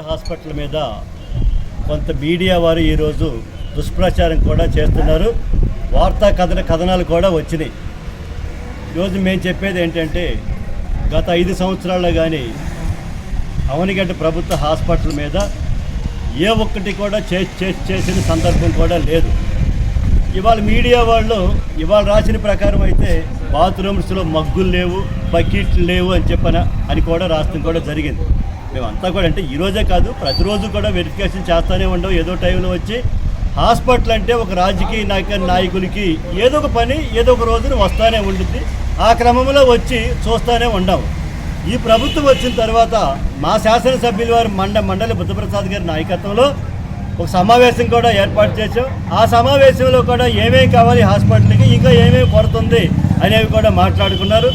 Hospital మీద కొంత media వారు ఈరోజు దుష్ప్రచారం కూడా చేస్తున్నారు. వార్తా కథన కథనాలు కూడా వచ్చినాయి. ఈరోజు మేము చెప్పేది ఏంటంటే గత ఐదు సంవత్సరాల్లో కానీ అవనిగడ్డ ప్రభుత్వ హాస్పిటల్ మీద ఏ ఒక్కటి కూడా చేసిన సందర్భం కూడా లేదు. ఇవాళ మీడియా వాళ్ళు ఇవాళ రాసిన ప్రకారం అయితే బాత్రూమ్స్లో మగ్గులు లేవు బకెట్లు లేవు అని చెప్పన అని కూడా రాష్ట్రం కూడా జరిగింది. మేమంతా కూడా అంటే ఈరోజే కాదు ప్రతిరోజు కూడా వెరిఫికేషన్ చేస్తూనే ఉండవు ఏదో టైంలో వచ్చి హాస్పిటల్ అంటే ఒక రాజకీయ నాయక నాయకులకి ఏదో ఒక పని ఏదో ఒక రోజున వస్తూనే ఉంటుంది ఆ క్రమంలో వచ్చి చూస్తూనే ఉండవు ఈ ప్రభుత్వం వచ్చిన తర్వాత మా శాసనసభ్యుల వారి మండ మండలి బుద్ధప్రసాద్ గారి నాయకత్వంలో ఒక సమావేశం కూడా ఏర్పాటు చేసాం ఆ సమావేశంలో కూడా ఏమేమి కావాలి హాస్పిటల్కి ఇంకా ఏమేమి పడుతుంది అనేవి కూడా మాట్లాడుకున్నారు.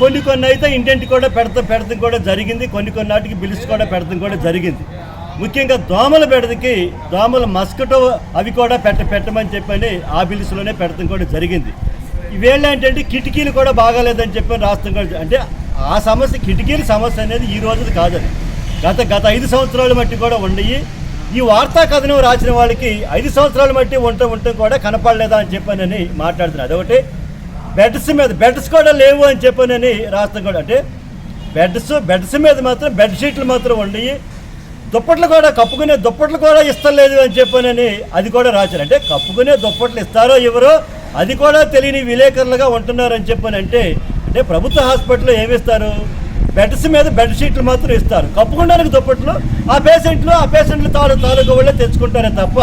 కొన్ని కొన్ని అయితే ఇంటింటి కూడా పెడత పెడతం కూడా జరిగింది. కొన్ని కొన్ని నాటికి బిల్స్ కూడా పెడతం కూడా జరిగింది. ముఖ్యంగా దోమల బెడదకి దోమల మస్కిటో అవి కూడా పెట్ట పెట్టమని చెప్పని ఆ బిల్స్లోనే పెడతం కూడా జరిగింది. ఈవేళ ఏంటంటే కిటికీలు కూడా బాగాలేదని చెప్పని రాష్ట్రం కూడా అంటే ఆ సమస్య కిటికీల సమస్య అనేది ఈ రోజుది కాదని. గత గత ఐదు సంవత్సరాల మట్టి కూడా ఉండయి ఈ వార్తా కథనం రాసిన వాళ్ళకి ఐదు సంవత్సరాల మట్టి ఉండటం ఉండటం కూడా కనపడలేదా అని చెప్పానని మాట్లాడుతున్నారు. అదొకటి. బెడ్స్ మీద బెడ్స్ కూడా లేవు అని చెప్పానని రాష్ట్రం కూడా. అంటే బెడ్స్ బెడ్స్ మీద మాత్రం బెడ్షీట్లు మాత్రం ఉండయి దుప్పట్లు కూడా కప్పుకునే దుప్పట్లు కూడా ఇస్తలేదు అని చెప్పానని అది కూడా రాశారు. అంటే కప్పుకునే దుప్పట్లు ఇస్తారో ఎవరో అది కూడా తెలియని విలేకరులుగా ఉంటున్నారని చెప్పానంటే అంటే ప్రభుత్వ హాస్పిటల్లో ఏమిస్తారు బెడ్స్ మీద బెడ్షీట్లు మాత్రం ఇస్తారు. కప్పుకోవడానికి దుప్పట్లు ఆ పేషెంట్లు ఆ పేషెంట్లు తాలూ తాలూకు వాళ్ళే తెచ్చుకుంటారే తప్ప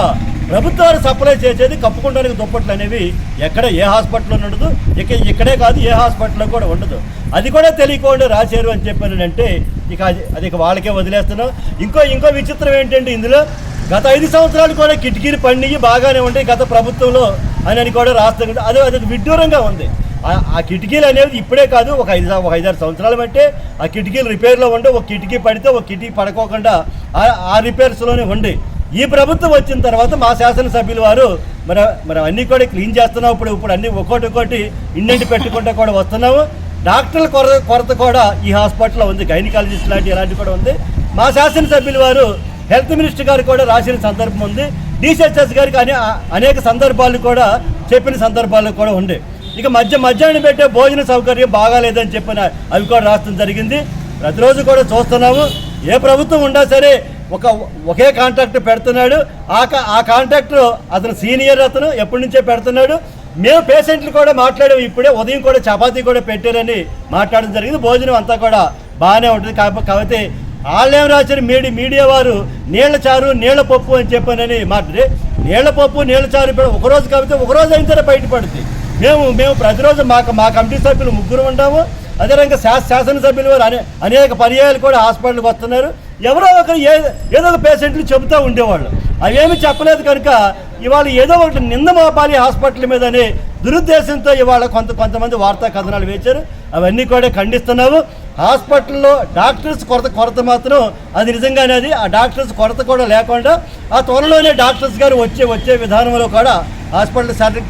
ప్రభుత్వాలు సప్లై చేసేది కప్పుకోవడానికి దుప్పట్లు అనేవి ఎక్కడ ఏ హాస్పిటల్లో ఉండదు. ఇక ఇక్కడే కాదు ఏ హాస్పిటల్లో కూడా ఉండదు. అది కూడా తెలియకుండా రాశారు అని చెప్పానంటే ఇక అది అది ఇక వాళ్ళకే వదిలేస్తున్నాం. ఇంకో ఇంకో విచిత్రం ఏంటంటే ఇందులో గత ఐదు సంవత్సరాలు కూడా కిటికీలు పండిగి బాగానే ఉంటాయి. గత ప్రభుత్వంలో అని అని కూడా రాస్తాం అదే అది విడ్డూరంగా ఉంది. ఆ- ఆ కిటికీలు అనేవి ఇప్పుడే కాదు ఒక ఐదు ఒక ఐదారు సంవత్సరాలు బట్టే ఆ కిటికీలు రిపేర్లో ఉండే ఒక కిటికీ పడితే ఒక కిటికీ పడుకోకుండా ఆ- ఆ రిపేర్స్లోనే ఉండే. ఈ ప్రభుత్వం వచ్చిన తర్వాత మా శాసనసభ్యులు వారు మరి మరి అన్నీ కూడా క్లీన్ చేస్తున్నాం ఇప్పుడు ఇప్పుడు అన్ని ఒక్కోటి ఒక్కోటి ఇండింటి పెట్టుకుంటూ కూడా వస్తున్నాము. డాక్టర్ల కొరత కొరత కూడా ఈ హాస్పిటల్లో ఉంది గైనకాలజిస్ట్ లాంటి ఇలాంటివి కూడా ఉంది. మా శాసనసభ్యులు వారు హెల్త్ మినిస్టర్ గారు కూడా రాసిన సందర్భం ఉంది. డిసిహెచ్ఎస్ గారికి అనే అనేక సందర్భాలు కూడా చెప్పిన సందర్భాలు కూడా ఉండే ఇక మధ్య మధ్యాహ్నం పెట్టే భోజన సౌకర్యం బాగాలేదని చెప్పిన అవి కూడా రాష్ట్రం జరిగింది. ప్రతిరోజు కూడా చూస్తున్నాము. ఏ ప్రభుత్వం ఉన్నా సరే ఒక ఒకే కాంట్రాక్ట్ పెడుతున్నాడు. ఆ కా- ఆ కాంట్రాక్టర్ అతను సీనియర్ అతను ఎప్పటి నుంచే పెడుతున్నాడు. మేము పేషెంట్లు కూడా మాట్లాడాము. ఇప్పుడే ఉదయం కూడా చపాతీ కూడా పెట్టారని మాట్లాడడం జరిగింది. భోజనం అంతా కూడా బాగానే ఉంటుంది. కాకపోతే కాకపోతే వాళ్ళేం రాశారు మీడి మీడియా వారు నీళ్ళ చారు నీళ్ళ పప్పు అని చెప్పానని మాట్లాడి నీళ్ళ పప్పు నీళ్ళ చారు ఒకరోజు కాకపోతే ఒకరోజు అయిన సరే బయటపడుతుంది మేము మేము ప్రతిరోజు మాకు మా కమిటీ సభ్యులు ముగ్గురు ఉంటాము. అదేవిధంగా శాసనసభ్యులు వారు అనే అనేక పర్యాయాలు కూడా హాస్పిటల్కి వస్తున్నారు. ఎవరో ఒకరు ఏ ఏదో ఒక పేషెంట్లు చెబుతూ ఉండేవాళ్ళు. అవేమి చెప్పలేదు కనుక ఇవాళ ఏదో ఒకటి నింద మోపాలి హాస్పిటల్ మీదనే దురుద్దేశంతో ఇవాళ కొంత కొంతమంది వార్తా కథనాలు వేశారు. అవన్నీ కూడా ఖండిస్తున్నాము. హాస్పిటల్లో డాక్టర్స్ కొరత కొరత మాత్రం అది నిజంగానే అది. ఆ డాక్టర్స్ కొరత కూడా లేకుండా ఆ త్వరలోనే డాక్టర్స్ గారు వచ్చే వచ్చే విధానంలో కూడా హాస్పిటల్ సర్టి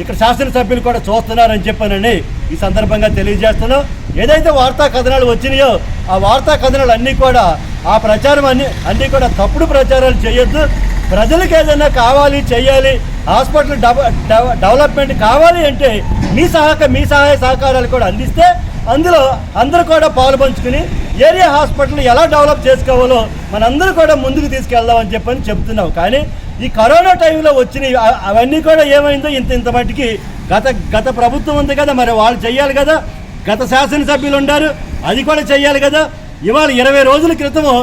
ఇక్కడ శాసనసభ్యులు కూడా చూస్తున్నారని చెప్పానని ఈ సందర్భంగా తెలియజేస్తున్నాం. ఏదైతే వార్తా కథనాలు వచ్చినాయో ఆ వార్తా కథనాలు అన్నీ కూడా ఆ ప్రచారం అన్ని అన్నీ కూడా తప్పుడు ప్రచారాలు చేయొద్దు. ప్రజలకు ఏదైనా కావాలి చేయాలి హాస్పిటల్ డెవ- డెవ- డెవలప్మెంట్ కావాలి అంటే మీ సహక మీ సహాయ సహకారాలు కూడా అందిస్తే అందులో అందరూ కూడా పాల్పంచుకుని ఏరియా హాస్పిటల్ ఎలా డెవలప్ చేసుకోవాలో మనందరూ కూడా ముందుకు తీసుకెళ్దామని చెప్పని చెప్తున్నాం. కానీ ఈ కరోనా టైంలో వచ్చిన అవన్నీ కూడా ఏమైందో ఇంత ఇంత మట్టికి గత గత ప్రభుత్వం ఉంది కదా మరి వాళ్ళు చెయ్యాలి కదా. గత శాసనసభ్యులు ఉన్నారు అది కూడా చెయ్యాలి కదా. ఇవాళ ఇరవై రోజుల క్రితము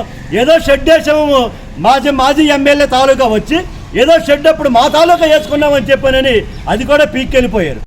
ఏదో షెడ్ మాజీ మాజీ ఎమ్మెల్యే తాలూకా వచ్చి ఏదో షెడ్ అప్పుడు మా తాలూకా వేసుకున్నామని చెప్పానని అది కూడా పీక్కెళ్ళిపోయారు.